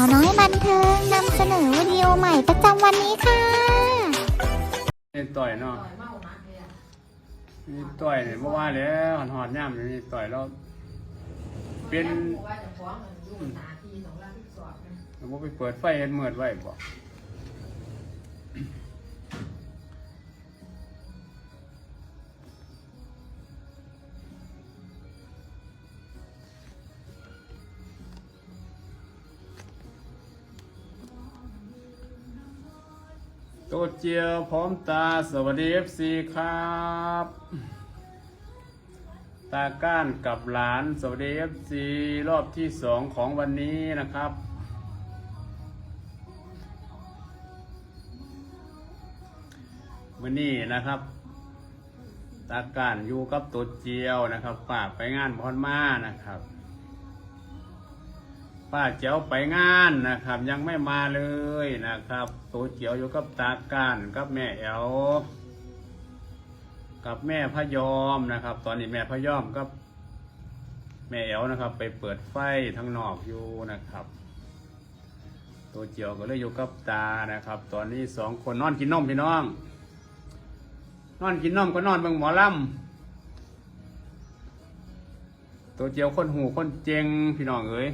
าวน้อยบันเทิงนำเสนอวิดีโอใหม่ประจำวันนี้ค่ะนี่ต่อยเนาะนี่ต่อยเนี่ยเมื่อวานแล้วหอนหอดย่ำนี่ต่อยแล้วเป็นผมไปเปิดไฟเห็นเมือดไว้บ่ โตเจียวพร้อมตาสวัสดีเอฟซีครับ ตาก้านกับหลานสวัสดีเอฟซีรอบที่สองของวันนี้นะครับ วันนี้นะครับ ตาก้านอยู่กับตัวเจียวนะครับป้าไปงานพรมานะครับ ป้าเจียวไปงานนะครับ ยังไม่มาเลยนะครับตัวเจียวอยู่กับตากานกับแม่แอวกับแม่พยอมนะครับ ตอนนี้แม่พยอมกับ แม่แอวนะครับ ไปเปิดไฟทั้งนอกอยู่นะครับ ตัวเจียวก็เลยอยู่กับตานะครับ ตอนนี้สองคนนอนกินนมพี่น้อง นอนกินนมก็นอนเบิ่งหมอลำตัวเจียวคนหูคนเจงพี่น้องเอ้ย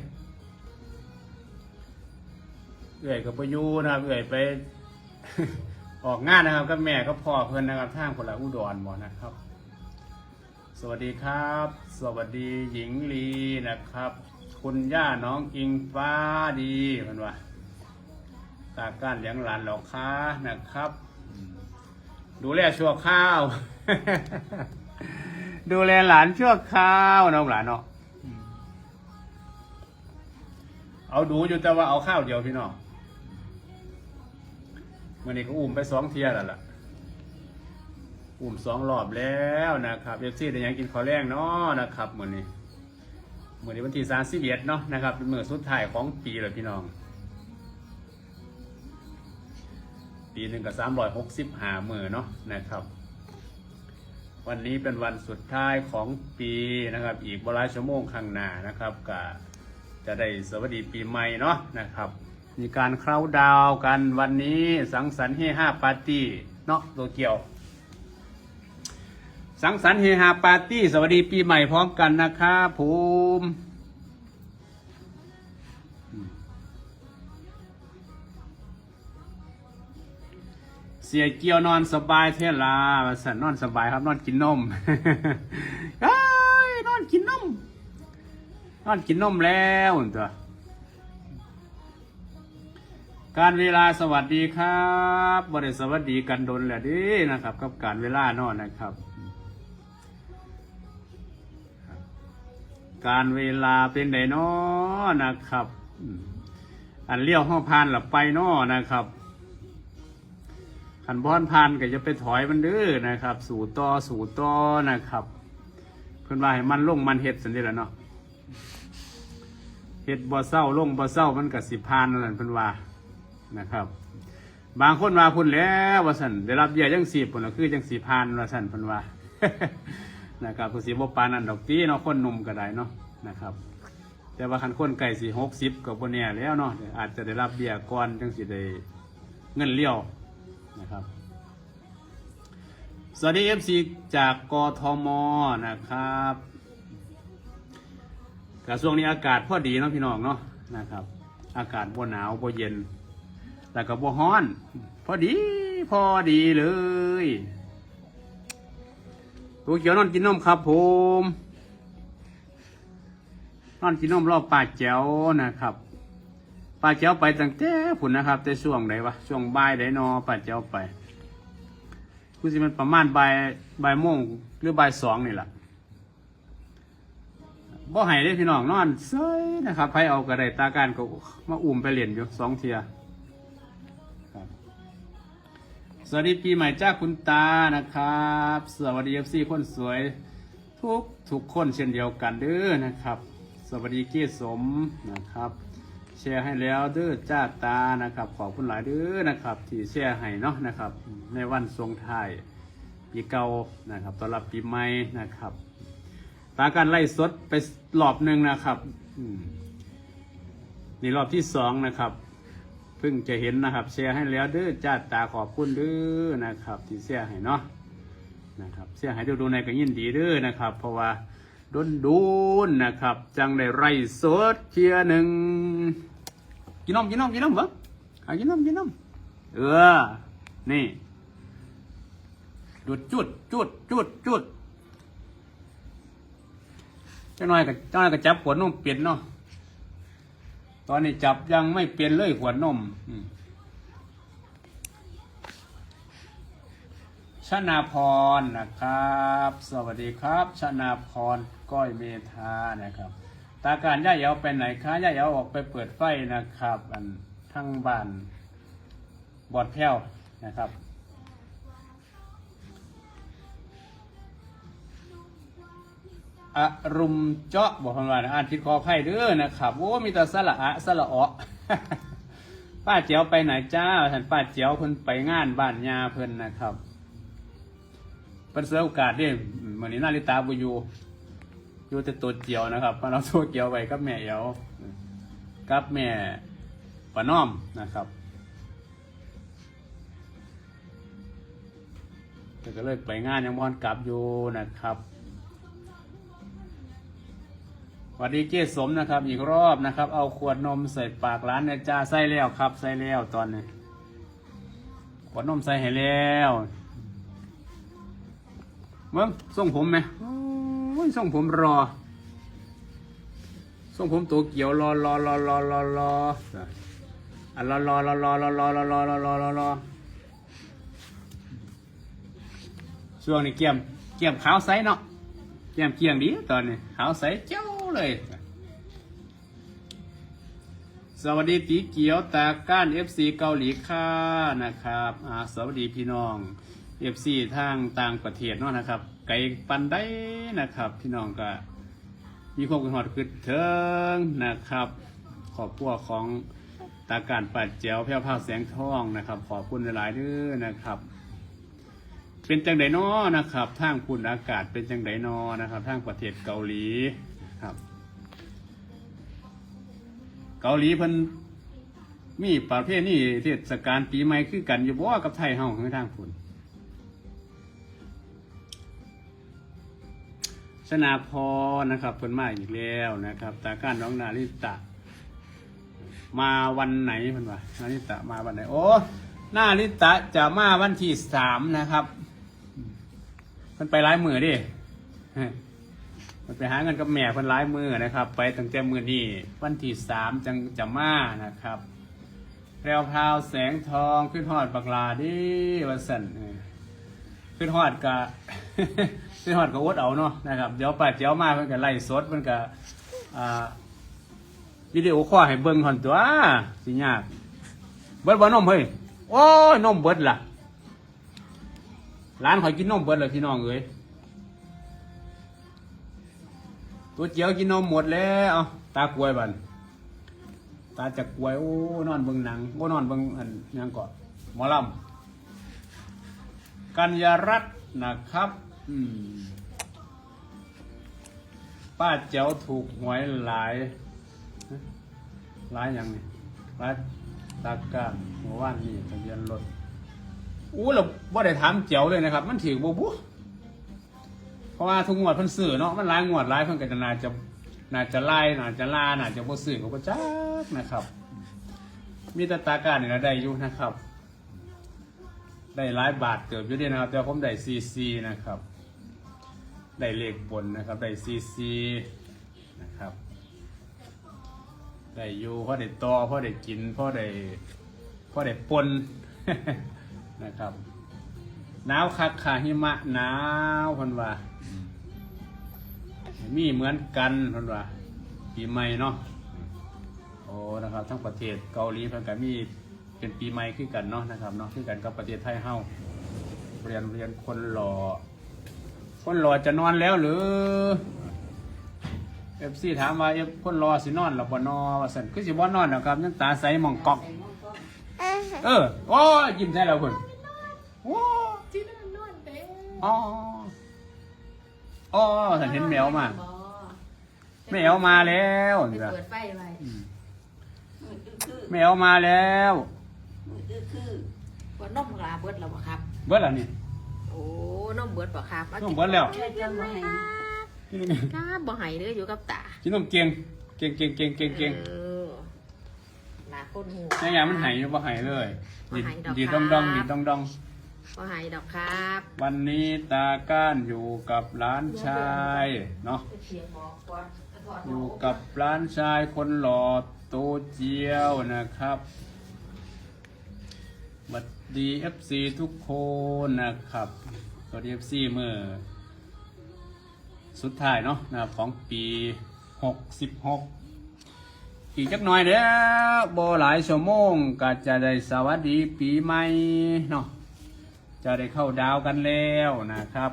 เอื่อยกับปอยูนะครับเอื่อยไป ออกงานนะครับกับแม่ก็พ่อเพื่อนนะครับทางคนละอุดรหมดนะครับ สวัสดีครับ สวัสดีหญิงลีนะครับ คุณย่าน้องอิงฟ้าดีเพื่อนว่าตาก้านเลี้ยงหลานหล่าค้านะครับ ดูแลชั่วข้าว ดูแลหลานชั่วข้าวน้องหลานเนาะเอาดูอยู่แต่ว่าเอาข้าวเดียวพี่น้อง มื่อนี้ก็อุ้มไปสองเทียแล้วล่ะ อุ้มสองรอบแล้วนะครับเอฟซีได้หยังกินข้าวแรงเนาะนะครับมื่อนี้มื่อนี้วันที่สามสิบเอ็ดเนาะนะครับเป็นมื่อสุดท้ายของปีเลยพี่น้อง ปีหนึ่งกับสามร้อยหกสิบห้ามื่อเนาะนะครับ วันนี้เป็นวันสุดท้ายของปีนะครับ อีกบรายชั่วโมงข้างหน้านะครับก็จะได้สวัสดีปีใหม่เนาะนะครับ มีการเคล้าดาวกันวันนี้สังสรรค์เฮฮาปาร์ตี้เนาะโตเกียว สังสรรค์เฮฮาปาร์ตี้สวัสดีปีใหม่พร้อมกันนะครับภูมิเสียเกียวนอนสบายเท่ลาว่าสันนอนสบายครับนอนกินนมเอ้ยนอนกินนมนอนกินนมแล้วตัว การเวลาสวัสดีครับบริสวัสดีกันดนแหละดินะครับกับการเวลานอนนะครับ การเวลาเป็นไดนอนะครับ อันเลี้ยวห้องพานหลับไปนอนะครับขันบอนพานก็จะไปถอยมันเด้อนะครับ สู่ต่อสู่ต่อนะครับ เพื่อนว่าให้มันลงมันเฮ็ดสันเดีแหละเนาะเฮ็ดบ่อเศร้าลงบ่อเศร้ามันกับสิพานนั่นแหละเพื่อนว่า นะครับ บางคนมาพุ่นแล้วว่าสันได้รับเบี้ยจังสีพุ่นละคือจังสีพานว่าสันพุ่นว่านะครับคือสีบปานนันดอกตีเนาะคนหนุ่มก็ได้เนาะนะครับ แต่ว่าคันคนไก่สีหกสิบกับบนเนี่ยแล้วเนาะอาจจะได้รับเบี้ยก่อนจังสีได้เงินเลี้ยวนะครับสวัสดีเอฟซีจากกทมนะครับกระทรวงนี้อากาศพอดีเนาะพี่น้องเนาะนะครับ อากาศบ่หนาวบ่เย็น แล้วก็บ่ฮ้อน พอดีพอดีเลยตัวเขียวนอนกินนมครับผมนอนกินนมรอบป่าแจ๋วนะครับป่าแจ๋วไปตั้งแต่ผุนนะครับ แต่ช่วงไหนวะช่วงบ่ายไดนนอป่าแจ๋วไปคือสิมันประมาณบ่ายบ่ายโมงหรือบ่ายสองนี่แหละบ่ให้ได้พี่น้องนอนเซยนะครับใครเอากระไดตาการก็มาอุ่มไปเหรียนอยู่สองเทีย วัสดีปีใหม่จ้าคุณตานะครับ สวัสดีเอฟซีคนสวย ทุกทุกคนเช่นเดียวกันเด้อนะครับ สวัสดีเกศสมนะครับ แชร์ให้แล้วเด้อจ้าตานะครับ ขอบคุณหลายเด้อนะครับ ที่แชร์ให้เนาะนะครับ ในวันทรงไทยปีเก่านะครับต้อนรับปีใหม่นะครับ ตาการไล่สดไปรอบหนึ่งนะครับนี่รอบที่สองนะครับ พิ่งจะเห็นนะครับแชร์ให้แล้วเด้อจ้าตาขอบคุณเด้อนะครับ ที่แชร์ให้เนาะนะครับแชร์ให้ดูดูในก็ยินดีเด้อนะครับ เพราะว่าดนดูนนะครับ จังได้ไรสดเทียหนึ่งกินนมกินนมกินนมเบ้งเอากินนมกินนมเออนี่จุดจุดจุดจุดจุดเจ้าน้อยกับเจ้าน้อยกับจับขวดนมเปลี่ยนเนาะ ตอนนี้จับยังไม่เปลี่ยนเลยขวนมชนาพรนะครับ สวัสดีครับชนาพรก้อยเมธานะครับ ตาการย่าเยาวไปไหนคะย่าเยาวออกไปเปิดไฟนะครับ อันทั้งบ้านบอดแพ้วนะครับ อรุมเจาะบอกคำว่าอ่านผิดคอไพ่เด้อนะครับโอ้มีแต่สละอะสละอะป้าเจียวไปไหนจ้าท่านป้าเจียวเพิ่นไปงานบ้านยาเพิ่นนะครับเพิ่นเสียโอกาสเด้เหมือนนี้นาริตาบุยูอยู่แต่ตัวเจียวนะครับเพราเราตัวเจียวไปกับแม่เอ๋วกับแม่ป้าน้อมนะครับเพิ่ก็เลยไปงานยังพอนกลับอยู่นะครับ วัสดีเจสมนะครับ อีกรอบนะครับ เอาขวดนมใส่ปากร้านนะจ้าใส่แล้วครับใส่แล้วตอนนี้ขวดนมใส่ให้แล้วเมื่อส่งผมไหมส่งผมรอส่งผมตัวเกี่ยวรอรอรอรอรอรออะรอรอรอรอรอรอรอรอรอรอรอรอช่วงนี้เกี่ยมเกี่ยมขาวใสเนาะแก้มเกียงดีตอนนี้ขาวใสเจ้า เลย สวัสดีตีเกียวตาก้าน FC เกาหลีค่ะนะครับสวัสดีพี่น้อง FC ทางต่างประเทศเนาะนะครับ ไก่ปันได้นะครับ พี่น้องก็มีความกันหอดคือเทิงนะครับ ขอบพัวของตาการปัดเจียวแพ้วพราแสงทองนะครับ ขอบคุณหลายๆด้อนะครับ เป็นจังไดนอนะครับทางคุณอากาศเป็นจังไดนอนะครับทางประเทศเกาหลี ครับ เกาหลีเพิ่นมีประเภทนี้เทศกาลปีใหม่คือกันอยู่บ่กับไทยเฮาคือทางคุณชนาพรนะครับเพิ่นมาอีกแล้วนะครับ ตาการน้องนาริตะ มาวันไหนเพิ่นว่านาริตะมาวันไหนโอ้นาริตะจะมาวันที่สามนะครับมันไปร้ายมือดิ มันไปหาเงินกับแม่เพิ่นร้ายมือนะครับ ไปตั้งแต่มือนี้วันที่สามจังจะมานะครับแพรวพราวแสงทองขึ้นหอดบักลาดิวันสันขึ้นหอดกะขึ้นหอดกะอดเอาเนาะนะครับเดี๋ยวป้าเจ้ามาเพิ่นก็ไล่สดเพิ่นก็อ่าวิดีโอคอให้เบิ่งหอนตัวสิยากเบิดบ่นมเฮ้ยโอ้ยนมเบิดล่ะร้านขอยกินนมเบิดเลยพี่น้องเอ้ย ตัวเจียวกินนมหมดแล้วตากล้วยบันตาจะกล้วยโอ้นอนเบิ่งหนังโอ้นอนเบิ่งอันยังก่อนหมอลำกัญญารัตน์นะครับ อืมป้าเจ้าถูกหวยหลายหลายอย่างนี่หลายตาการหัวว่านนี่ทะเบียนรถอู้เราบ่ได้ถามเจียวเลยนะครับ มันถือบ่บุ เพราะว่าทุกงวดเพิ่นซื้อเนาะมันหลายงวดหลายเพิ่นก็จะน่าจะน่าจะไล่น่าจะลาน่าจะบ่ซื้อก็บ่จักนะครับ มีแต่ตาการนี่ละได้อยู่นะครับ ได้หลายบาทเกือบอยู่ดีนะครับ แต่ผมได้ซีซีนะครับ ได้เลขบนนะครับ ได้ซีซีนะครับได้อยู่พอได้ต่อพอได้กินพอได้พอได้ปนนะครับหนาวคักค่ะหิมะหนาวพันว่า มีเหมือนกันเพันว่าปีใหม่เนาะโอ้นะครับทั้งประเทศเกาหลีเพิ่นก็มีเป็นปีใหม่คือกันเนาะนะครับเนาะคือกันกับประเทศไทยเฮาเรียนเรียนคนหล่อคนหล่อจะนอนแล้วหรือเอฟซีถามว่าเอฟคนรอสินอนหรือบ่นอว่าสันคือสิบ่นอนนะครับยังตาใสหมองกอก เออโอ้ยยิ้มใช่แล้วคุณโอ้ที่นั่นนวดเต้อ๋อ อ๋อฉันเห็นแมวมาแมวมาแล้วไปนี่ล่ะเปิดไฟไว้อืมไม่เอามาแล้วมือคือคือว่านมลาเบิดแล้วบ่ครับ เบิดแล้วนี่ โอ้นมเบิดบ่ครับมานมเบิดแล้ว ช่วยจังบ่ให้กล้าบ่ให้เด้ออยู่กับตากินนมเก่งเก่งเก่งเก่งเก่งเก่งเออลาคนหู แม่ยามันหายอยู่บ่หายเลยบ่หายดอกดีดครัดบองดองดีดดองดอง บ่ให้ดอกครับ วันนี้ตาก้านอยู่กับหลานชายเนาะอยู่กับร้านชายคนหล่อโตเจียวนะครับบัดดีเอฟซีทุกคนนะครับสวัสดีเอฟซีเมื่อสุดท้ายเนาะนะครับของปีหกสิบหกอีกจักหน่อยเด้อบหลายชั่วโมงก็จะได้สวัสดีปีใหม่เนาะ จะได้เข้าดาวกันแล้วนะครับ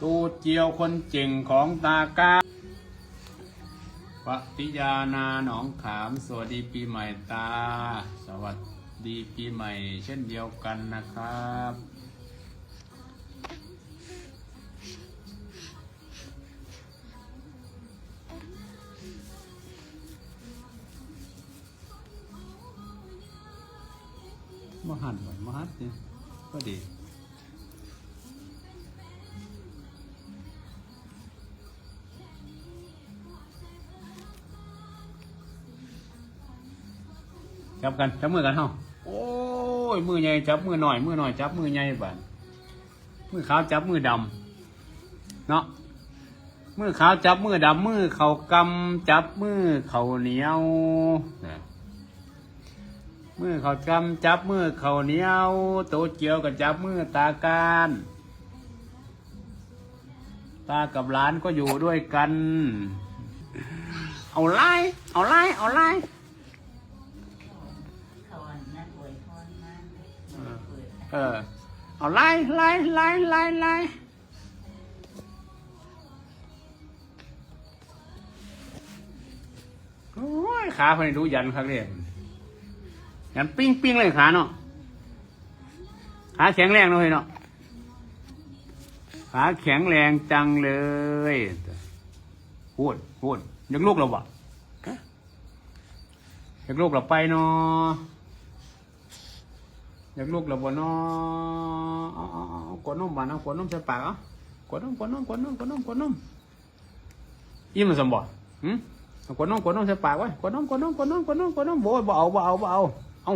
ตูเจียวคนเจ๋งของตากาปฏิญาณาหนองขาม สวัสดีปีใหม่ตา สวัสดีปีใหม่เช่นเดียวกันนะครับ ก็ดีจับกันจับมือกันเฮาโอ้ยมือใหญ่จับมือหน่อยมือหน่อยจับมือใหญ่บานมือขาวจับมือดำเนาะมือขาวจับมือดำมือเขากำจับมือเขาเหนียวนะ มือเขากำจับมือเขาเหนียวโตเจียวกับจับมือตาการ ตากับหลานก็อยู่ด้วยกัน เอาไล่เอาไล่เอาไล่เออเอาไล่ไล่ไล่ไล่ไล่โอ้ยขาคนนี้ดูยันครับเนี่ย ยันปิ้งปิ้งเลยขาเนาะขาแข็งแรงเลยเนาะขาแข็งแรงจังเลยพูดพูดยังลูกเราบ่ฮะยังลูกเราไปเนาะอยากลูกเราบ่เนาะเอาเอาเอาเอากดนมบานเอากดนมใส่ปากเอากดนมกดนมกดนมกดนมกดนมอิ่มสมบ่หืมกดนมกดนมใส่ปากไว้กดนมกดนมกดนมกดนมกดนมโว้ยบ่เอาบ่เอาบ่เอา เอา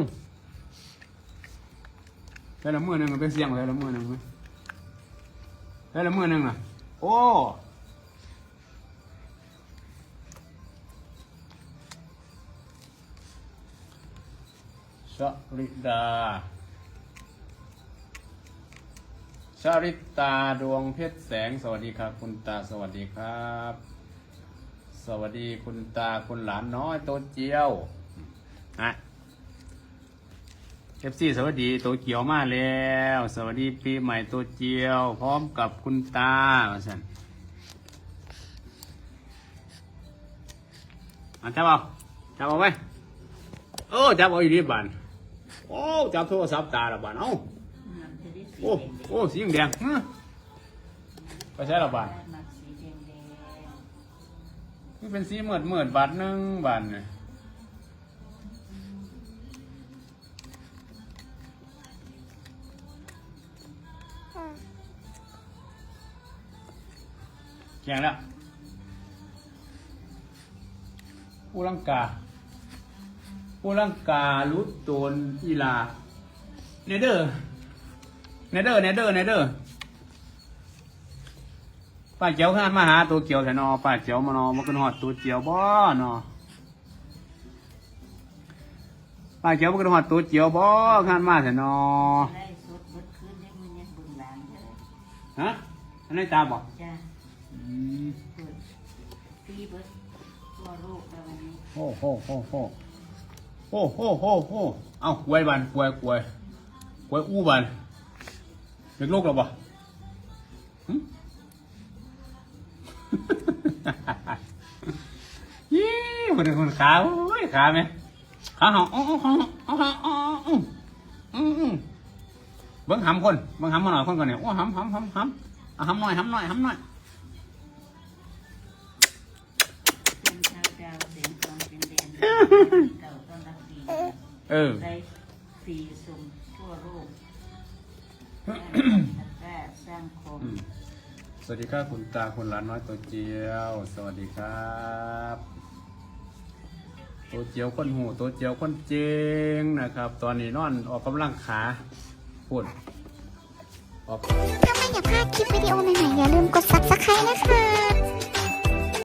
แต่ละมือหนึ่งมันเป็นเสียงแต่ละมือหนึ่งไหมแต่ละมือหนึ่งน่ะ โอ้สริดาชาริตาดวงเพชรแสง สวัสดีครับคุณตาสวัสดีครับ สวัสดีคุณตาคุณหลานน้อยโตเจียวนะ เอฟซีสวัสดีโตเกียวมาแล้ว สวัสดีปีใหม่โตเจียว พร้อมกับคุณตาว่าสันอะจับเอาจับเอาไว้โอ้จับเอาอีดีบานโอ้จับโทรศัพท์ตาละบานเอ้าโอ้โอ้สีแดงๆฮะไปใช้ละบาทนี่เป็นสีเหมือดเหมือดบาทหนึ่งบาทเนี่ย แข็งแล้วปูลังกาปูลังกาลุดโตนอีลาเนเดอร์เนเดอร์เนเดอร์เนเดอร์ป้าเจียวขนาดมาหาตัวเกียวแต่นอป้าเจียวมานอมาขึ้นหอดตัวเจียวบ่นอป้าเจียวมาขึ้นหอดตัวเจียวบ่ขนาดมาแต่นอได้สดเบิดคืนได้มือเนี่ยบุญหลานเด้อฮะอันนี้ตาบอกจ้าอืม เปิดปีเบิดตัวโรคแล้ววันนี้โอ้โหโหโหโอ้โหโหโหเอากล้วยบันกล้วยกล้วยกล้วยอู้บันเด็กลูกหรอบ่หึยี่คนคนขาโอ้ยขาไหมขาหอมอ๋ออ๋ออ๋ออ๋ออืมอืมเบิ้งหำคนเบิ้งหำมาหน่อยคนก่อนเนี่ยโอ้หำหำหำหำหำหน่อยหำหน่อยหำหน่อย เป็นแดนเก่าต้อนรับปีเออ ได้สีสุ่มทั่วโลกแร่สร้างคม อืมสวัสดีครับคุณตาคุณหลานน้อยตัวเจียว สวัสดีครับตัวเจียวคนหูตัวเจียวคนเจงนะครับ ตอนนี้นอนออกกำลังขาพูดออก ถ้าไม่อยากพลาดคลิปวิดีโอใหม่ๆอย่าลืมกด subscribe นะคะ